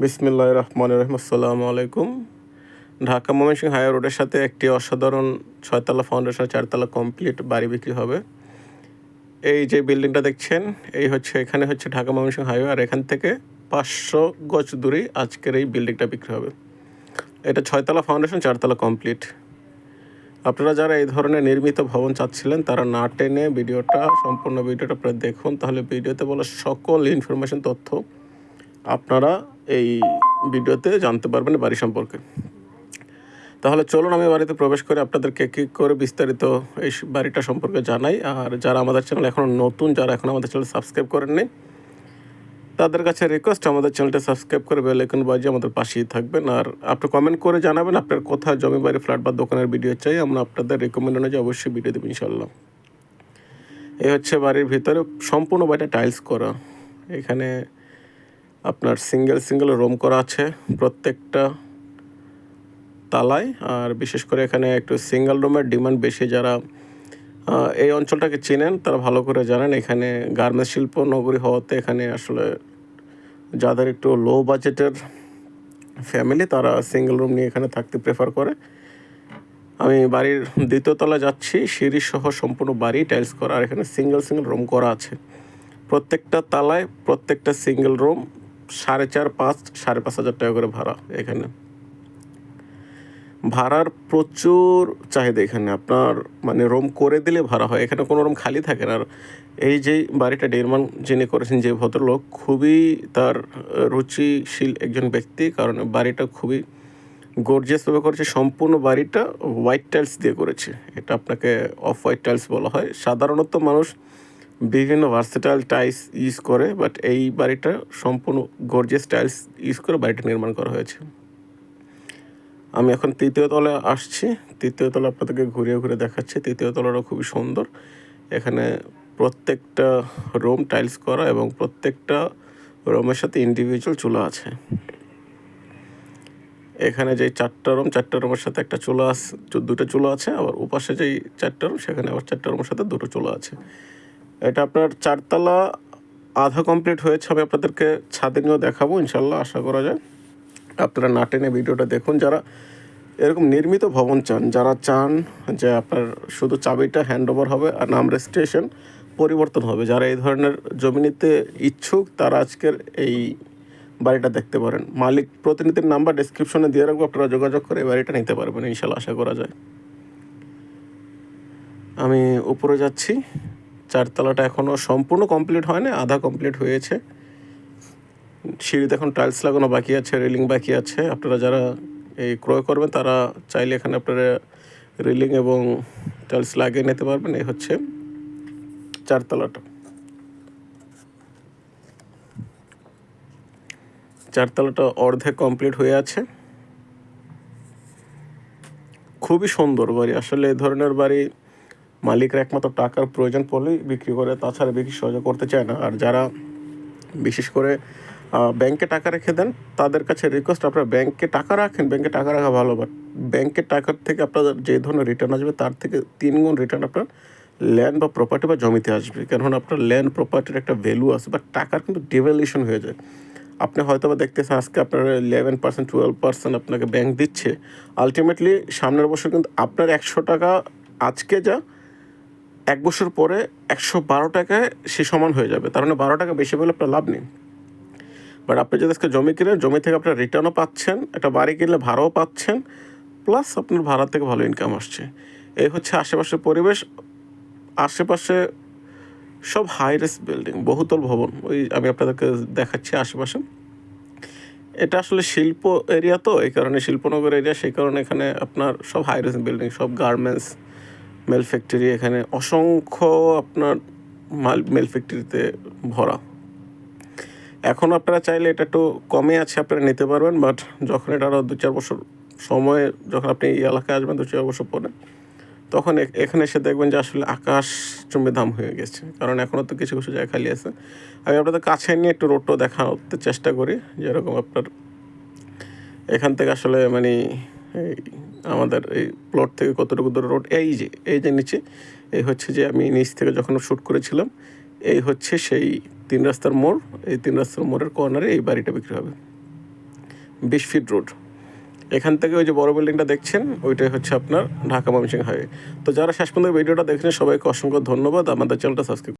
বিসমিল্লাহ রহমান রহিম আসসালামু আলাইকুম ঢাকা ময়মনসিংহ হাই রোডের সাথে একটি অসাধারণ ছয়তলা ফাউন্ডেশন, চারতলা কমপ্লিট বাড়ি বিক্রি হবে। এই যে বিল্ডিংটা দেখছেন, এই হচ্ছে, এখানে হচ্ছে ঢাকা ময়মনসিংহ হাইওয়ে, আর এখান থেকে পাঁচশো গজ দূরেই আজকের এই বিল্ডিংটা বিক্রি হবে। এটা ছয়তলা ফাউন্ডেশন, চারতলা কমপ্লিট। আপনারা যারা এই ধরনের নির্মিত ভবন চাচ্ছিলেন, তারা না টেনে ভিডিওটা, সম্পূর্ণ ভিডিওটা আপনারা দেখুন, তাহলে ভিডিওতে বলা সকল ইনফরমেশন, তথ্য আপনারা এই ভিডিওতে জানতে পারবেন বাড়ি সম্পর্কে। তাহলে চলুন আমি বাড়িতে প্রবেশ করে আপনাদেরকে কী করে বিস্তারিত এই বাড়িটা সম্পর্কে জানাই। আর যারা আমাদের চ্যানেল এখনও নতুন, যারা এখন আমাদের চ্যানেল সাবস্ক্রাইব করেননি, তাদের কাছে রিকোয়েস্ট আমাদের চ্যানেলটা সাবস্ক্রাইব করে বেল আইকন বাজিয়ে আমাদের পাশেই থাকবেন। আর আপনি কমেন্ট করে জানাবেন আপনার কোথায় জমি, বাড়ি ফ্ল্যাট বা দোকানের ভিডিও চাই, আমরা আপনাদের রেকমেন্ড অনুযায়ী অবশ্যই ভিডিও দেবো ইনশাল্লাহ এই হচ্ছে বাড়ির ভিতরে সম্পূর্ণ বাড়িটা টাইলস করা। এখানে আপনার সিঙ্গেল সিঙ্গেল রুম করা আছে প্রত্যেকটা তালায়। আর বিশেষ করে এখানে একটু সিঙ্গেল রুমের ডিমান্ড বেশি যারা এই অঞ্চলটাকে চেনেন, তারা ভালো করে জানেন। এখানে গার্মেন্টস শিল্প নগরী হওয়াতে এখানে আসলে যাদের একটু লো বাজেটের ফ্যামিলি তারা সিঙ্গেল রুম নিয়ে এখানে থাকতে প্রেফার করে। আমি বাড়ির দ্বিতীয় তলা যাচ্ছি, সিঁড়ি সহ সম্পূর্ণ বাড়ি টাইলস করা। আর এখানে সিঙ্গেল সিঙ্গেল রুম করা আছে। প্রত্যেকটা তালায় প্রত্যেকটা সিঙ্গেল রুম সাড়ে চার, পাঁচ, সাড়ে পাঁচ হাজার টাকা করে ভাড়া এখানে। ভাড়ার প্রচুর চাহিদা এখানে। আপনার মানে রুম করে দিলে ভাড়া হয়। এখানে কোনো রুম খালি থাকে না। আর এই যে বাড়িটা নির্মাণ যিনি করেছেন, যে ভদ্রলোক, খুবই তার রুচিশীল একজন ব্যক্তি। কারণ বাড়িটা খুবই গর্জিয়াসভাবে করেছে। সম্পূর্ণ বাড়িটা হোয়াইট টাইলস দিয়ে করেছে। এটা আপনাকে অফ হোয়াইট টাইলস বলা হয়। সাধারণত মানুষ বিভিন্ন ভার্সেটাইল টাইলস ইউজ করে বাট এই বাড়িটা সম্পূর্ণ গর্জিয়াস টাইলস ইউজ করে বাড়িটা নির্মাণ করা হয়েছে। আমি এখন তৃতীয় তলায় আসছি। তৃতীয় তলা আপনাদেরকে ঘুরিয়ে ঘুরে দেখাচ্ছি। তৃতীয় তলাটা খুবই সুন্দর। এখানে প্রত্যেকটা রুম টাইলস করা এবং প্রত্যেকটা রুমের সাথে ইন্ডিভিজুয়াল চুলা আছে। এখানে যেই চারটা রুম, চারটা রুমের সাথে একটা চুলা আছে দুটো চুলা আছে, আবার উপাশে যেই চারটা রুম, সেখানে আবার চারটা রুমের সাথে দুটো চুলা আছে। এটা আপনার চারতলা, আধা কমপ্লিট হয়েছে, আমি আপনাদেরকে ছাদে নিয়েও দেখাবো ইনশাল্লাহ আশা করা যায়। আপনারা না টেনে ভিডিওটা দেখুন, যারা এরকম নির্মিত ভবন চান, যারা চান যে আপনার শুধু চাবিটা হ্যান্ড ওভার হবে আর নাম রেজিস্ট্রেশন পরিবর্তন হবে, যারা এই ধরনের জমি নিতে ইচ্ছুক, তারা আজকের এই বাড়িটা দেখতে পারেন। মালিক প্রতিনিধির নাম্বার ডেসক্রিপশনে দিয়ে রাখব, আপনারা যোগাযোগ করে এই বাড়িটা নিতে পারবেন ইনশাল্লাহ আশা করা যায়। আমি উপরে যাচ্ছি। চারতলাটা এখনও সম্পূর্ণ কমপ্লিট হয়নি, আধা কমপ্লিট হয়েছে। সিঁড়িতে এখন টাইলস লাগানো বাকি আছে রেলিং বাকি আছে। আপনারা যারা এই ক্রয় করবেন, তারা চাইলে এখানে আপনারা রেলিং এবং টাইলস লাগিয়ে নিতে পারবেন। এই হচ্ছে চারতলাটা। চারতলাটা অর্ধেক কমপ্লিট হয়ে আছে। খুবই সুন্দর বাড়ি। আসলে এই ধরনের বাড়ি মালিকরা একমাত্র টাকার প্রয়োজন পড়লেই বিক্রি করে, তাছাড়া বিক্রি সহজে করতে চায় না। আর যারা বিশেষ করে ব্যাংকে টাকা রেখে দেন, তাদের কাছে রিকোয়েস্ট আপনারা ব্যাংকে টাকা রাখেন, ব্যাংকে টাকা রাখা ভালো বাট ব্যাংকের টাকার থেকে আপনাদের যে ধরনের রিটার্ন আসবে, তার থেকে তিন গুণ রিটার্ন আপনার ল্যান্ড বা প্রপার্টি বা জমিতে আসবে। কেননা আপনার ল্যান্ড প্রপার্টির একটা ভ্যালু আছে বা টাকার কিন্তু ডেভ্যালুয়েশন হয়ে যায়। আপনি হয়তো বা দেখতেছেন, আজকে আপনার ইলেভেন পার্সেন্ট টুয়েলভ পার্সেন্ট আপনাকে ব্যাংক দিচ্ছে। আলটিমেটলি সামনের বছর কিন্তু আপনার একশো টাকা আজকে যা এক বছর পরে একশো বারো টাকায় সে সমান হয়ে যাবে। তার মানে বারো টাকা বেশি পেলে আপনার লাভ নেই। বাট আপনি যদি আজকে জমি কিনেন, জমি থেকে আপনার রিটার্নও পাচ্ছেন, একটা বাড়ি কিনলে ভাড়াও পাচ্ছেন প্লাস আপনার ভাড়া থেকে ভালো ইনকাম আসছে। এই হচ্ছে আশেপাশের পরিবেশ। আশেপাশে সব হাই রেস বিল্ডিং বহুতল ভবন। ওই আমি আপনাদেরকে দেখাচ্ছি আশেপাশে। এটা আসলে শিল্প এরিয়া তো, এই কারণে শিল্পনগর এরিয়া সেই কারণে এখানে আপনার সব হাই রেস বিল্ডিং সব গার্মেন্টস মেল ফ্যাক্টরি এখানে অসংখ্য আপনার মাল মেল ফ্যাক্টরিতে ভরা। এখন আপনারা চাইলে এটা একটু কমে আছে আপনারা নিতে পারবেন বাট যখন এটা আরও দু চার বছর সময়ে, যখন আপনি এই এলাকায় আসবেন দু চার বছর পরে, তখন এখানে এসে দেখবেন যে আসলে আকাশ চুম্বে দাম হয়ে গেছে। কারণ এখনও তো কিছু কিছু জায়গা খালি আছে। আমি আপনাদের কাছে নিয়ে একটু রোডটা দেখাতে চেষ্টা করি, যেরকম আপনার এখান থেকে আসলে মানে আমাদের এই প্লট থেকে কতটুকু দূরে রোড এই যে এই যে নিচে, এই হচ্ছে যে আমি নিচ থেকে যখন শ্যুট করেছিলাম, এই হচ্ছে সেই তিন রাস্তার মোড়, এই তিন রাস্তার মোড়ের কর্নারে এই বাড়িটা বিক্রি হবে। বিশ ফিট রোড এখান থেকে ওই যে বড় বিল্ডিংটা দেখছেন, ওইটাই হচ্ছে আপনার ঢাকা ময়মনসিংহ হাইওয়ে তো যারা শেষ পর্যন্ত ভিডিওটা দেখছেন, সবাইকে অসংখ্য ধন্যবাদ। আমাদের চ্যানেলটা সাবস্ক্রাইব